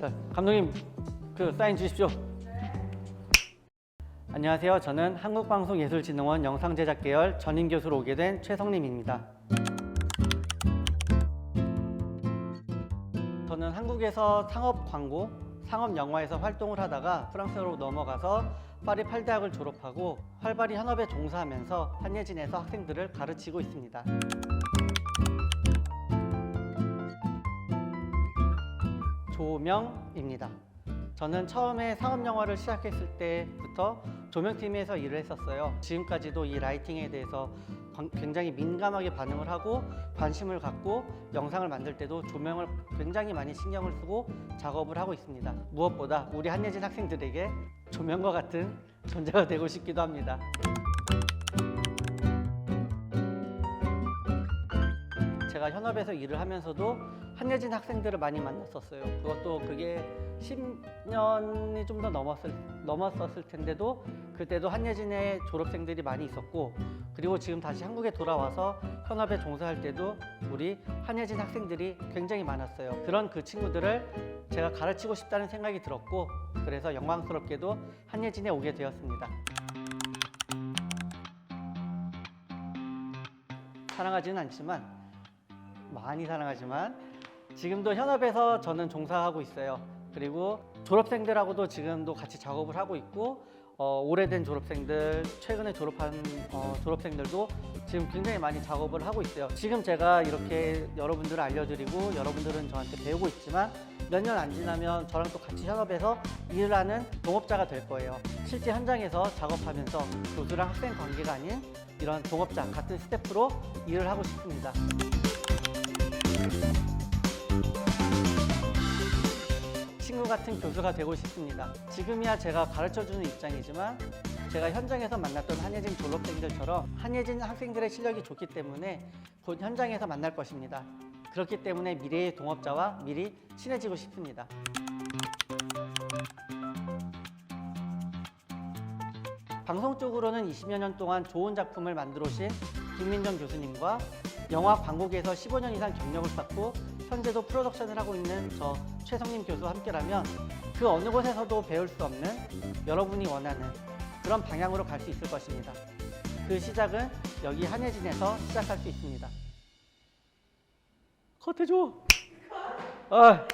자, 감독님 그 사인 주십시오. 안녕하세요. 저는 한국방송예술진흥원 영상제작 계열 전임 교수로 오게 된 최성림입니다. 저는 한국에서 상업 광고, 상업 영화에서 활동을 하다가 프랑스로 넘어가서 파리 8대학을 졸업하고 활발히 현업에 종사하면서 한예진에서 학생들을 가르치고 있습니다. 조명입니다. 저는 처음에 상업 영화를 시작했을 때부터 조명팀에서 일을 했었어요. 지금까지도 이 라이팅에 대해서 광- 굉장히 민감하게 반응을 하고 관심을 갖고 영상을 만들 때도 조명을 굉장히 많이 신경을 쓰고 작업을 하고 있습니다. 무엇보다 우리 한예진 학생들에게 조명과 같은 존재가 되고 싶기도 합니다. 제가 현업에서 일을 하면서도 한예진 학생들을 많이 만났었어요. 그것도 그게 10년이 좀 더 넘었을 넘었었을 텐데도 그때도 한예진의 졸업생들이 많이 있었고 그리고 지금 다시 한국에 돌아와서 현업에 종사할 때도 우리 한예진 학생들이 굉장히 많았어요. 그런 그 친구들을 제가 가르치고 싶다는 생각이 들었고 그래서 영광스럽게도 한예진에 오게 되었습니다. 사랑하지는 않지만 많이 사랑하지만 지금도 현업에서 저는 종사하고 있어요. 그리고 졸업생들하고도 지금도 같이 작업을 하고 있고 어, 오래된 졸업생들, 최근에 졸업한 어, 졸업생들도 지금 굉장히 많이 작업을 하고 있어요. 지금 제가 이렇게 여러분들을 알려드리고 여러분들은 저한테 배우고 있지만 몇 년 안 지나면 저랑 또 같이 현업에서 일을 하는 동업자가 될 거예요. 실제 현장에서 작업하면서 교수랑 학생 관계가 아닌 이런 동업자 같은 스태프로 일을 하고 싶습니다. 같은 교수가 되고 싶습니다. 지금이야 제가 가르쳐주는 입장이지만 제가 현장에서 만났던 한예진 졸업생들처럼 한예진 학생들의 실력이 좋기 때문에 곧 현장에서 만날 것입니다. 그렇기 때문에 미래의 동업자와 미리 친해지고 싶습니다. 방송 쪽으로는 20여 년 동안 좋은 작품을 만들어 오신 김민정 교수님과 영화 광고계에서 15년 이상 경력을 쌓고 현재도 프로덕션을 하고 있는 저 최성림 교수와 함께라면 그 어느 곳에서도 배울 수 없는 여러분이 원하는 그런 방향으로 갈 수 있을 것입니다. 그 시작은 여기 한예진에서 시작할 수 있습니다. 컷해줘. 아.